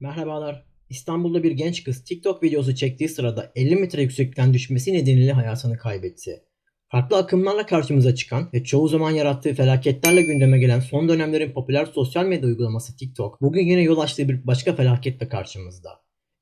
Merhabalar. İstanbul'da bir genç kız TikTok videosu çektiği sırada 50 metre yükseklikten düşmesi nedeniyle hayatını kaybetti. Farklı akımlarla karşımıza çıkan ve çoğu zaman yarattığı felaketlerle gündeme gelen son dönemlerin popüler sosyal medya uygulaması TikTok, bugün yine yol açtığı bir başka felaketle karşımızda.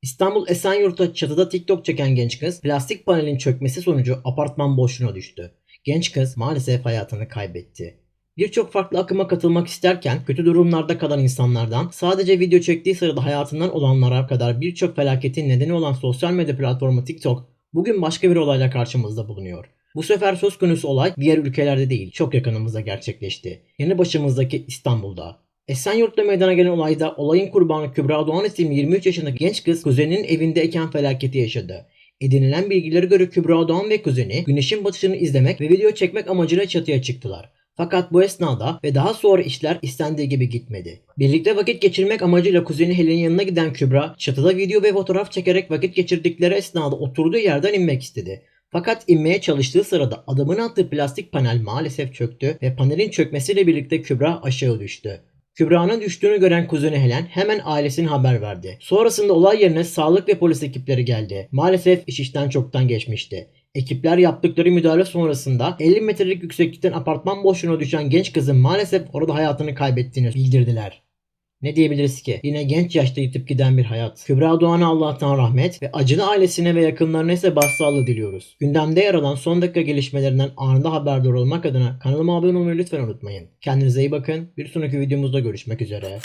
İstanbul Esenyurt'ta çatıda TikTok çeken genç kız, plastik panelin çökmesi sonucu apartman boşluğuna düştü. Genç kız maalesef hayatını kaybetti. Birçok farklı akıma katılmak isterken kötü durumlarda kalan insanlardan sadece video çektiği sırada hayatından olanlara kadar birçok felaketin nedeni olan sosyal medya platformu TikTok bugün başka bir olayla karşımızda bulunuyor. Bu sefer söz konusu olay diğer ülkelerde değil çok yakınımızda gerçekleşti. Yanı başımızdaki İstanbul'da. Esenyurt'ta meydana gelen olayda olayın kurbanı Kübra Doğan isimli 23 yaşındaki genç kız kuzeninin evindeyken felaketi yaşadı. Edinilen bilgilere göre Kübra Doğan ve kuzeni güneşin batışını izlemek ve video çekmek amacıyla çatıya çıktılar. Fakat bu esnada ve daha sonra işler istendiği gibi gitmedi. Birlikte vakit geçirmek amacıyla kuzeni Helen'in yanına giden Kübra, çatıda video ve fotoğraf çekerek vakit geçirdikleri esnada oturduğu yerden inmek istedi. Fakat inmeye çalıştığı sırada adamın attığı plastik panel maalesef çöktü ve panelin çökmesiyle birlikte Kübra aşağı düştü. Kübra'nın düştüğünü gören kuzeni Helen hemen ailesine haber verdi. Sonrasında olay yerine sağlık ve polis ekipleri geldi. Maalesef iş işten çoktan geçmişti. Ekipler yaptıkları müdahale sonrasında 50 metrelik yükseklikten apartman boşluğuna düşen genç kızın maalesef orada hayatını kaybettiğini bildirdiler. Ne diyebiliriz ki? Yine genç yaşta yitip giden bir hayat. Kübra Doğan'a Allah'tan rahmet ve acılı ailesine ve yakınlarına ise başsağlığı diliyoruz. Gündemde yer alan son dakika gelişmelerinden anında haberdar olmak adına kanalıma abone olmayı lütfen unutmayın. Kendinize iyi bakın. Bir sonraki videomuzda görüşmek üzere.